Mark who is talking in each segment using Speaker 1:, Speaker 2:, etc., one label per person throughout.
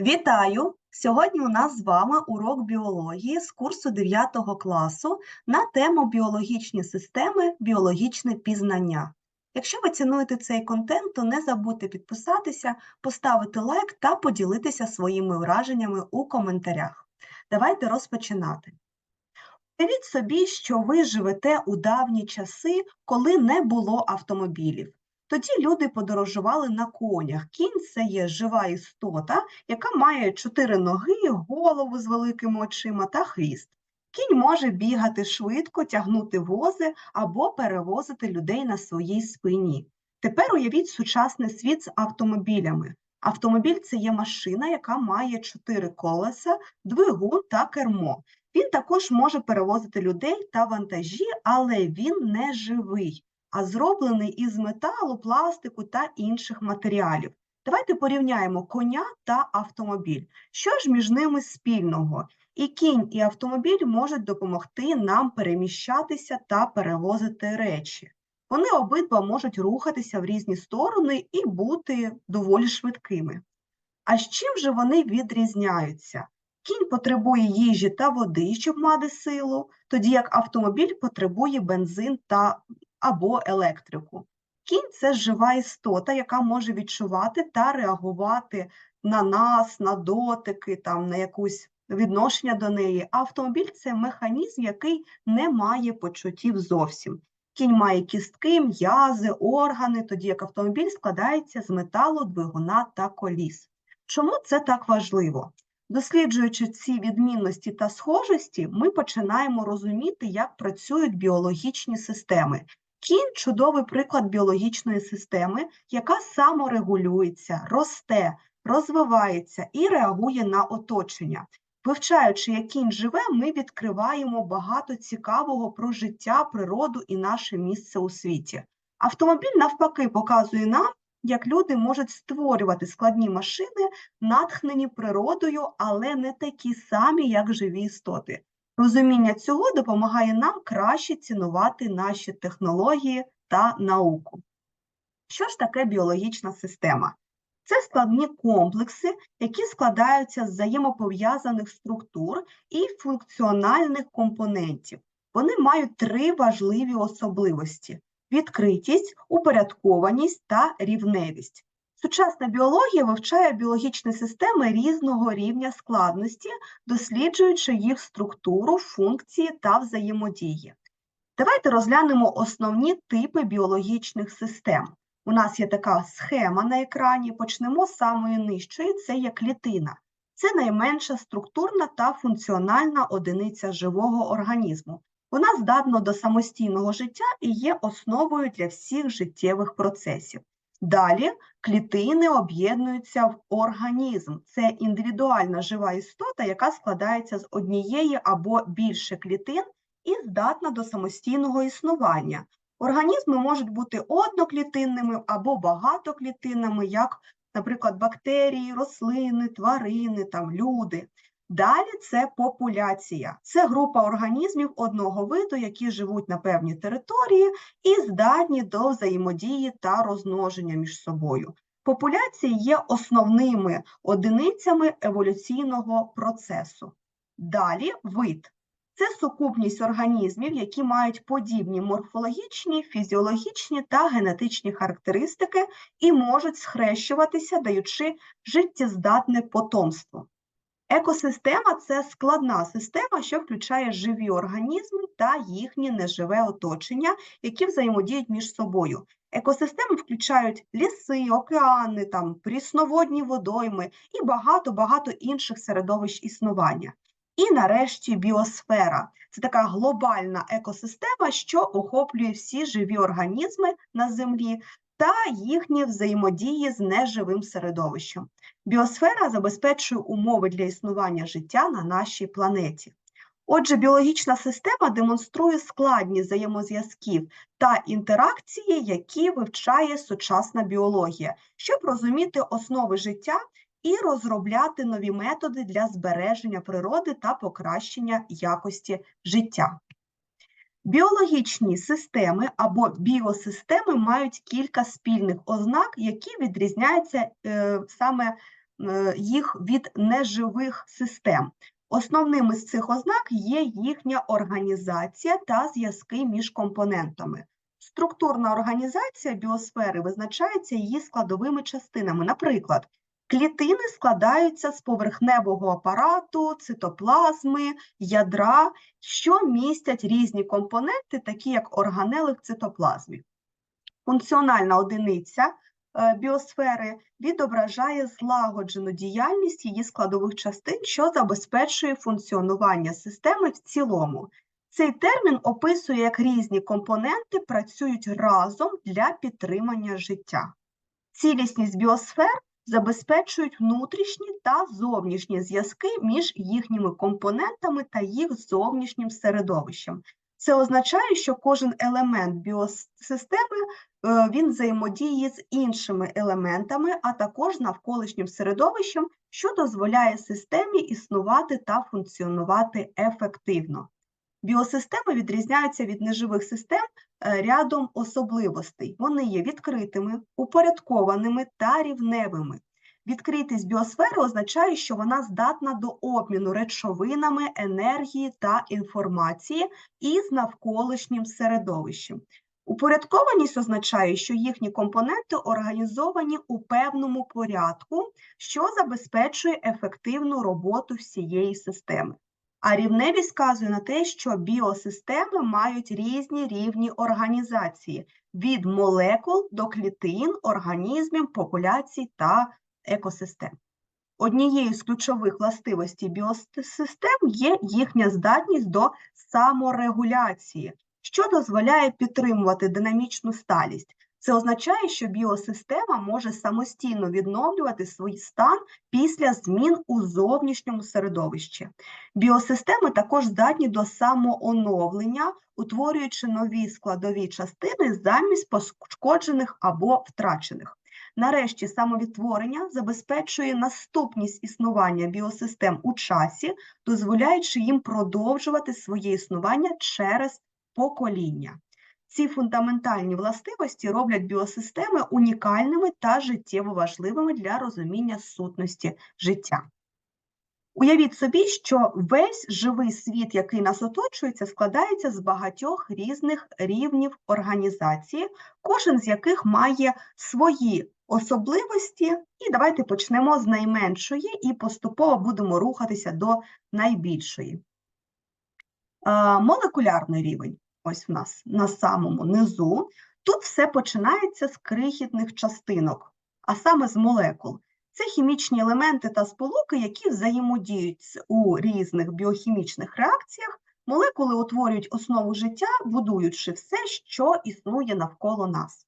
Speaker 1: Вітаю! Сьогодні у нас з вами урок біології з курсу 9 класу на тему біологічні системи, біологічне пізнання. Якщо ви цінуєте цей контент, то не забудьте підписатися, поставити лайк та поділитися своїми враженнями у коментарях. Давайте розпочинати. Уявіть собі, що ви живете у давні часи, коли не було автомобілів. Тоді люди подорожували на конях. Кінь це є жива істота, яка має чотири ноги, голову з великими очима та хвіст. Кінь може бігати швидко, тягнути вози або перевозити людей на своїй спині. Тепер уявіть сучасний світ з автомобілями. Автомобіль це є машина, яка має чотири колеса, двигун та кермо. Він також може перевозити людей та вантажі, але він не живий а зроблений із металу, пластику та інших матеріалів. Давайте порівняємо коня та автомобіль. Що ж між ними спільного? І кінь, і автомобіль можуть допомогти нам переміщатися та перевозити речі. Вони обидва можуть рухатися в різні сторони і бути доволі швидкими. А з чим же вони відрізняються? Кінь потребує їжі та води, щоб мати силу, тоді як автомобіль потребує бензин та або електрику. Кінь це жива істота, яка може відчувати та реагувати на нас, на дотики, там, на якусь відношення до неї. Автомобіль це механізм, який не має почуттів зовсім. Кінь має кістки, м'язи, органи, тоді як автомобіль складається з металу, двигуна та коліс. Чому це так важливо? Досліджуючи ці відмінності та схожості, ми починаємо розуміти, як працюють біологічні системи, Кінь чудовий приклад біологічної системи, яка саморегулюється, росте, розвивається і реагує на оточення. Вивчаючи, як кінь живе, ми відкриваємо багато цікавого про життя, природу і наше місце у світі. Автомобіль, навпаки, показує нам, як люди можуть створювати складні машини, натхнені природою, але не такі самі, як живі істоти. Розуміння цього допомагає нам краще цінувати наші технології та науку. Що ж таке біологічна система? Це складні комплекси, які складаються з взаємопов'язаних структур і функціональних компонентів. Вони мають три важливі особливості: відкритість, упорядкованість та рівневість. Сучасна біологія вивчає біологічні системи різного рівня складності, досліджуючи їх структуру, функції та взаємодії. Давайте розглянемо основні типи біологічних систем. У нас є така схема на екрані. Почнемо з самої нижчої, це є клітина. Це найменша структурна та функціональна одиниця живого організму. Вона здатна до самостійного життя і є основою для всіх життєвих процесів. Далі клітини об'єднуються в організм. Це індивідуальна жива істота, яка складається з однієї або більше клітин і здатна до самостійного існування. Організми можуть бути одноклітинними або багатоклітинними, як, наприклад, бактерії, рослини, тварини, там, люди. Далі це популяція. Це група організмів одного виду, які живуть на певній території і здатні до взаємодії та розмноження між собою. Популяції є основними одиницями еволюційного процесу. Далі вид. Це сукупність організмів, які мають подібні морфологічні, фізіологічні та генетичні характеристики і можуть схрещуватися, даючи життєздатне потомство. Екосистема це складна система, що включає живі організми та їхнє неживе оточення, які взаємодіють між собою. Екосистеми включають ліси, океани, там, прісноводні водойми і багато-багато інших середовищ існування. І нарешті біосфера це така глобальна екосистема, що охоплює всі живі організми на Землі та їхні взаємодії з неживим середовищем. Біосфера забезпечує умови для існування життя на нашій планеті. Отже, біологічна система демонструє складні взаємозв'язків та інтеракції, які вивчає сучасна біологія, щоб розуміти основи життя і розробляти нові методи для збереження природи та покращення якості життя. Біологічні системи або біосистеми мають кілька спільних ознак, які відрізняються е, саме е, їх від неживих систем. Основними з цих ознак є їхня організація та зв'язки між компонентами. Структурна організація біосфери визначається її складовими частинами. Наприклад, клітини складаються з поверхневого апарату, цитоплазми, ядра, що містять різні компоненти, такі як органели в цитоплазмі. Функціональна одиниця е, біосфери відображає злагоджену діяльність її складових частин, що забезпечує функціонування системи в цілому. Цей термін описує, як різні компоненти працюють разом для підтримання життя. Цілісність біосфер забезпечують внутрішні та зовнішні зв'язки між їхніми компонентами та їх зовнішнім середовищем. Це означає, що кожен елемент біосистеми е, він взаємодіє з іншими елементами, а також навколишнім середовищем, що дозволяє системі існувати та функціонувати ефективно. Біосистеми відрізняються від неживих систем рядом особливостей. Вони є відкритими, упорядкованими та рівневими. Відкритість біосфери означає, що вона здатна до обміну речовинами, енергії та інформації із навколишнім середовищем. Упорядкованість означає, що їхні компоненти організовані у певному порядку, що забезпечує ефективну роботу всієї системи. А рівневість вказує на те, що біосистеми мають різні рівні організації від молекул до клітин, організмів, популяцій та екосистем. Однією з ключових властивостей біосистем є їхня здатність до саморегуляції, що дозволяє підтримувати динамічну сталість. Це означає, що біосистема може самостійно відновлювати свій стан після змін у зовнішньому середовищі. Біосистеми також здатні до самооновлення, утворюючи нові складові частини замість пошкоджених або втрачених. Нарешті, самовідтворення забезпечує наступність існування біосистем у часі, дозволяючи їм продовжувати своє існування через покоління. Ці фундаментальні властивості роблять біосистеми унікальними та життєво важливими для розуміння сутності життя. Уявіть собі, що весь живий світ, який нас оточується, складається з багатьох різних рівнів організації, кожен з яких має свої особливості, і давайте почнемо з найменшої і поступово будемо рухатися до найбільшої. Молекулярний рівень ось в нас на самому низу. Тут все починається з крихітних частинок, а саме з молекул. Це хімічні елементи та сполуки, які взаємодіють у різних біохімічних реакціях. Молекули утворюють основу життя, будуючи все, що існує навколо нас.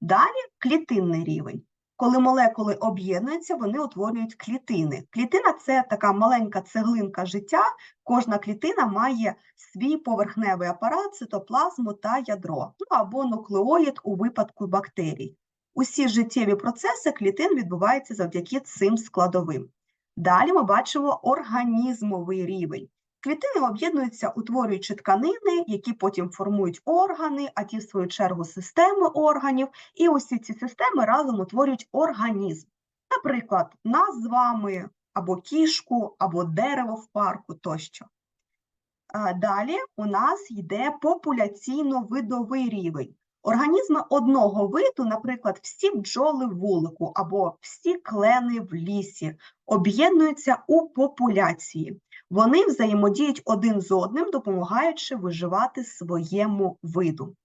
Speaker 1: Далі клітинний рівень. Коли молекули об'єднуються, вони утворюють клітини. Клітина це така маленька цеглинка життя. Кожна клітина має свій поверхневий апарат, цитоплазму та ядро, ну або нуклеоїд у випадку бактерій. Усі життєві процеси клітин відбуваються завдяки цим складовим. Далі ми бачимо організмовий рівень. Клітини об'єднуються, утворюючи тканини, які потім формують органи, а ті, в свою чергу, системи органів, і усі ці системи разом утворюють організм. Наприклад, нас з вами або кішку, або дерево в парку тощо. Далі у нас йде популяційно-видовий рівень. Організми одного виду, наприклад, всі бджоли в вулику або всі клени в лісі, об'єднуються у популяції. Вони взаємодіють один з одним, допомагаючи виживати своєму виду.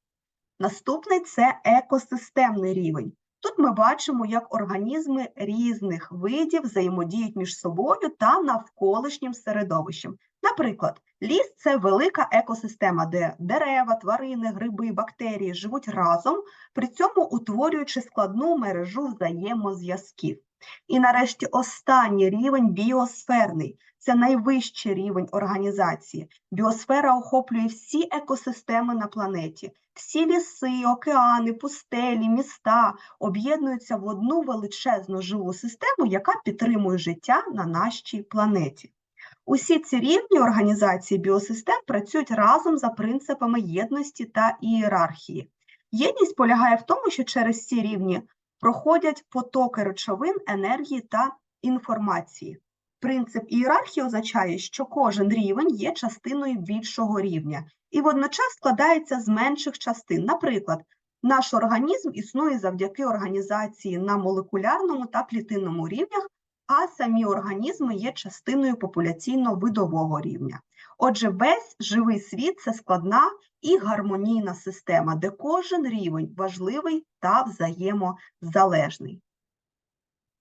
Speaker 1: Наступний це екосистемний рівень. Тут ми бачимо, як організми різних видів взаємодіють між собою та навколишнім середовищем. Наприклад, ліс це велика екосистема, де дерева, тварини, гриби, бактерії живуть разом, при цьому утворюючи складну мережу взаємозв'язків. І нарешті останній рівень біосферний це найвищий рівень організації. Біосфера охоплює всі екосистеми на планеті, всі ліси, океани, пустелі, міста об'єднуються в одну величезну живу систему, яка підтримує життя на нашій планеті. Усі ці рівні організації біосистем працюють разом за принципами єдності та ієрархії. Єдність полягає в тому, що через ці рівні проходять потоки речовин, енергії та інформації. Принцип ієрархії означає, що кожен рівень є частиною більшого рівня і водночас складається з менших частин. Наприклад, наш організм існує завдяки організації на молекулярному та клітинному рівнях, а самі організми є частиною популяційно-видового рівня. Отже, весь живий світ це складна і гармонійна система, де кожен рівень важливий та взаємозалежний.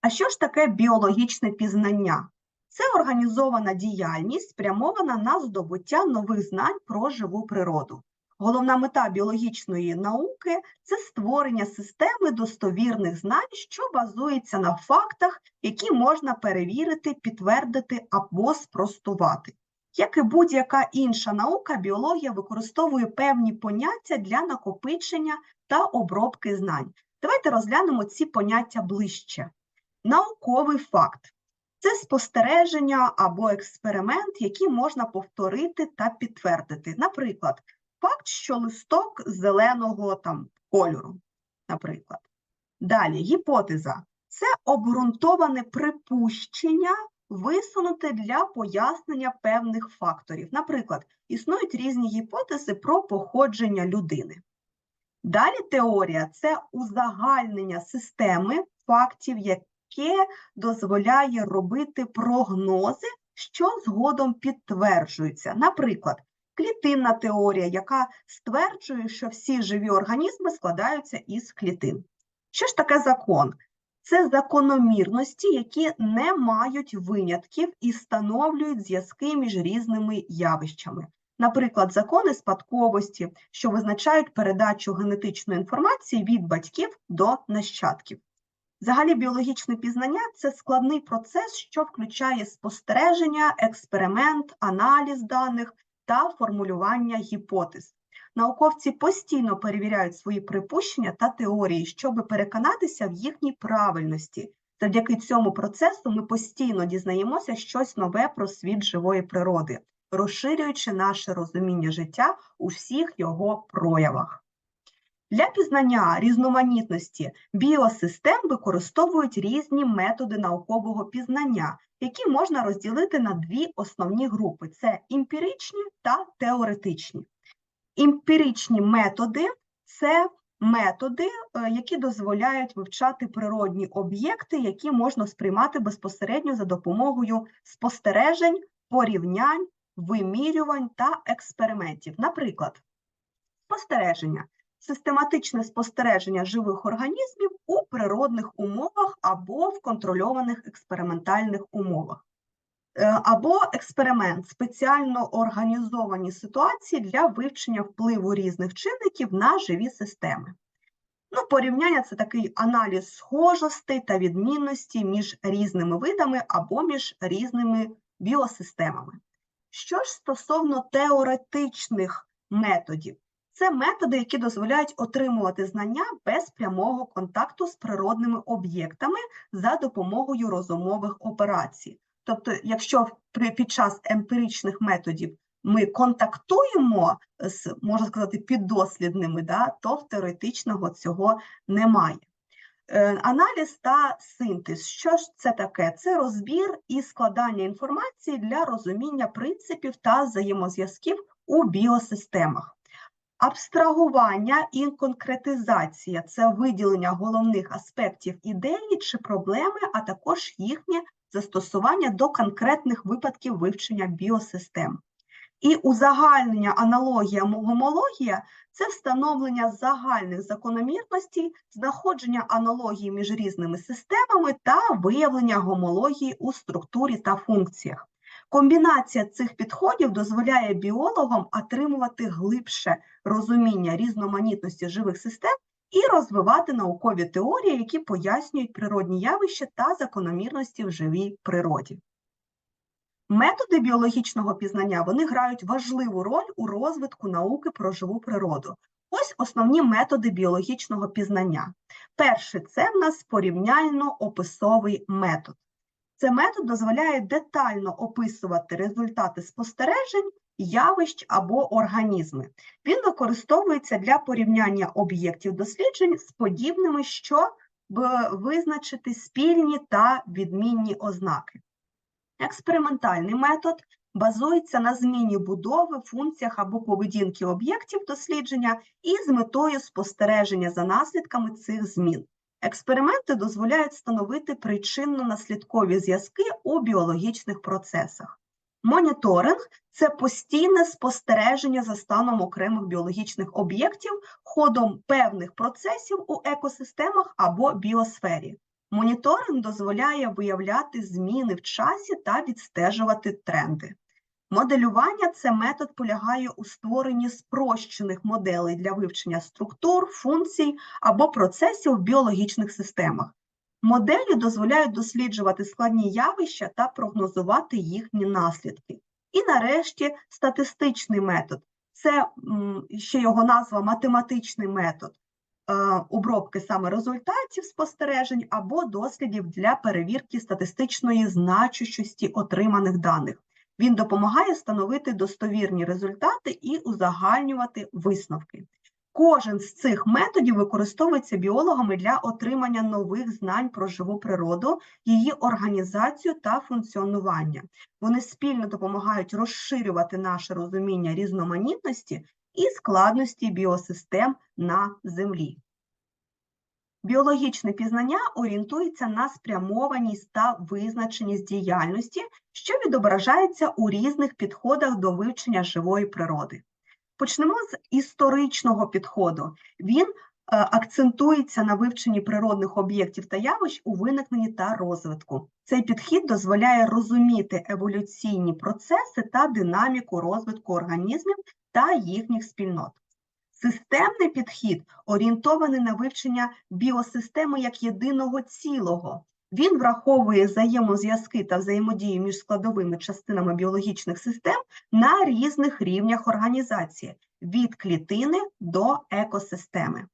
Speaker 1: А що ж таке біологічне пізнання? Це організована діяльність, спрямована на здобуття нових знань про живу природу. Головна мета біологічної науки це створення системи достовірних знань, що базується на фактах, які можна перевірити, підтвердити або спростувати. Як і будь-яка інша наука, біологія використовує певні поняття для накопичення та обробки знань. Давайте розглянемо ці поняття ближче. Науковий факт це спостереження або експеримент, який можна повторити та підтвердити. Наприклад, факт, що листок зеленого там кольору. Наприклад. Далі гіпотеза це обґрунтоване припущення, висунуте для пояснення певних факторів. Наприклад, існують різні гіпотези про походження людини. Далі теорія це узагальнення системи фактів, яке дозволяє робити прогнози, що згодом підтверджуються. Наприклад, клітинна теорія, яка стверджує, що всі живі організми складаються із клітин. Що ж таке закон? Це закономірності, які не мають винятків і встановлюють зв'язки між різними явищами. Наприклад, закони спадковості, що визначають передачу генетичної інформації від батьків до нащадків. Взагалі, біологічне пізнання це складний процес, що включає спостереження, експеримент, аналіз даних та формулювання гіпотез. Науковці постійно перевіряють свої припущення та теорії, щоб переконатися в їхній правильності. Завдяки цьому процесу ми постійно дізнаємося щось нове про світ живої природи, розширюючи наше розуміння життя у всіх його проявах. Для пізнання різноманітності біосистем використовують різні методи наукового пізнання, які можна розділити на дві основні групи: це емпіричні та теоретичні. Емпіричні методи це методи, е, які дозволяють вивчати природні об'єкти, які можна сприймати безпосередньо за допомогою спостережень, порівнянь, вимірювань та експериментів. Наприклад, спостереження систематичне спостереження живих організмів у природних умовах або в контрольованих експериментальних умовах. Е, або експеримент спеціально організовані ситуації для вивчення впливу різних чинників на живі системи. Ну, Порівняння це такий аналіз схожостей та відмінностей між різними видами або між різними біосистемами. Що ж стосовно теоретичних методів, це методи, які дозволяють отримувати знання без прямого контакту з природними об'єктами за допомогою розумових операцій. Тобто, якщо під час емпіричних методів ми контактуємо з, можна сказати, піддослідними, да, то теоретичного цього немає. Е, аналіз та синтез. Що ж це таке? Це розбір і складання інформації для розуміння принципів та взаємозв'язків у біосистемах. Абстрагування і конкретизація це виділення головних аспектів ідеї чи проблеми, а також їхнє застосування до конкретних випадків вивчення біосистем. І узагальнення аналогія гомологія це встановлення загальних закономірностей, знаходження аналогії між різними системами та виявлення гомології у структурі та функціях. Комбінація цих підходів дозволяє біологам отримувати глибше розуміння різноманітності живих систем і розвивати наукові теорії, які пояснюють природні явища та закономірності в живій природі. Методи біологічного пізнання вони грають важливу роль у розвитку науки про живу природу. Ось основні методи біологічного пізнання. Перше це в нас порівняльно-описовий метод. Цей метод дозволяє детально описувати результати спостережень, явищ або організми. Він використовується для порівняння об'єктів досліджень з подібними, що б- визначити спільні та відмінні ознаки. Експериментальний метод базується на зміні будови, функціях або поведінки об'єктів дослідження і з метою спостереження за наслідками цих змін. Експерименти дозволяють встановити причинно-наслідкові зв'язки у біологічних процесах. Моніторинг це постійне спостереження за станом окремих біологічних об'єктів ходом певних процесів у екосистемах або біосфері. Моніторинг дозволяє виявляти зміни в часі та відстежувати тренди. Моделювання це метод полягає у створенні спрощених моделей для вивчення структур, функцій або процесів в біологічних системах. Моделі дозволяють досліджувати складні явища та прогнозувати їхні наслідки. І нарешті статистичний метод це ще його назва математичний метод е, обробки саме результатів спостережень або дослідів для перевірки статистичної значущості отриманих даних. Він допомагає встановити достовірні результати і узагальнювати висновки. Кожен з цих методів використовується біологами для отримання нових знань про живу природу, її організацію та функціонування. Вони спільно допомагають розширювати наше розуміння різноманітності і складності біосистем на Землі. Біологічне пізнання орієнтується на спрямованість та визначеність діяльності, що відображається у різних підходах до вивчення живої природи. Почнемо з історичного підходу. Він е, акцентується на вивченні природних об'єктів та явищ у виникненні та розвитку. Цей підхід дозволяє розуміти еволюційні процеси та динаміку розвитку організмів та їхніх спільнот. Системний підхід орієнтований на вивчення біосистеми як єдиного цілого. Він враховує взаємозв'язки та взаємодію між складовими частинами біологічних систем на різних рівнях організації від клітини до екосистеми.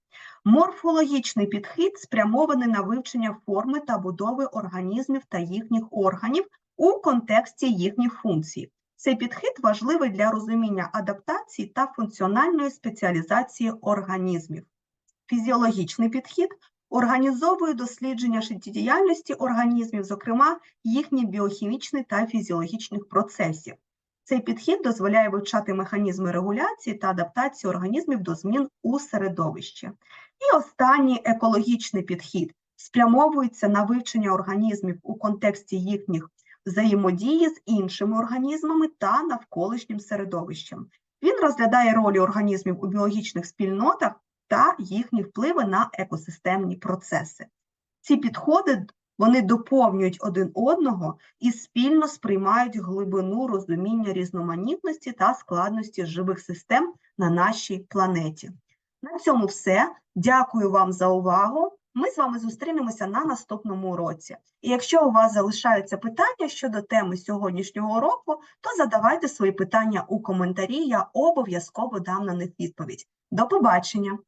Speaker 1: Морфологічний підхід спрямований на вивчення форми та будови організмів та їхніх органів у контексті їхніх функцій. Цей підхід важливий для розуміння адаптації та функціональної спеціалізації організмів. Фізіологічний підхід організовує дослідження життєдіяльності організмів, зокрема їхніх біохімічних та фізіологічних процесів. Цей підхід дозволяє вивчати механізми регуляції та адаптації організмів до змін у середовищі. І останній екологічний підхід спрямовується на вивчення організмів у контексті їхніх взаємодії з іншими організмами та навколишнім середовищем. Він розглядає ролі організмів у біологічних спільнотах та їхні впливи на екосистемні процеси. Ці підходи вони доповнюють один одного і спільно сприймають глибину розуміння різноманітності та складності живих систем на нашій планеті. На цьому все. Дякую вам за увагу. Ми з вами зустрінемося на наступному уроці. І якщо у вас залишаються питання щодо теми сьогоднішнього уроку, то задавайте свої питання у коментарі, я обов'язково дам на них відповідь. До побачення!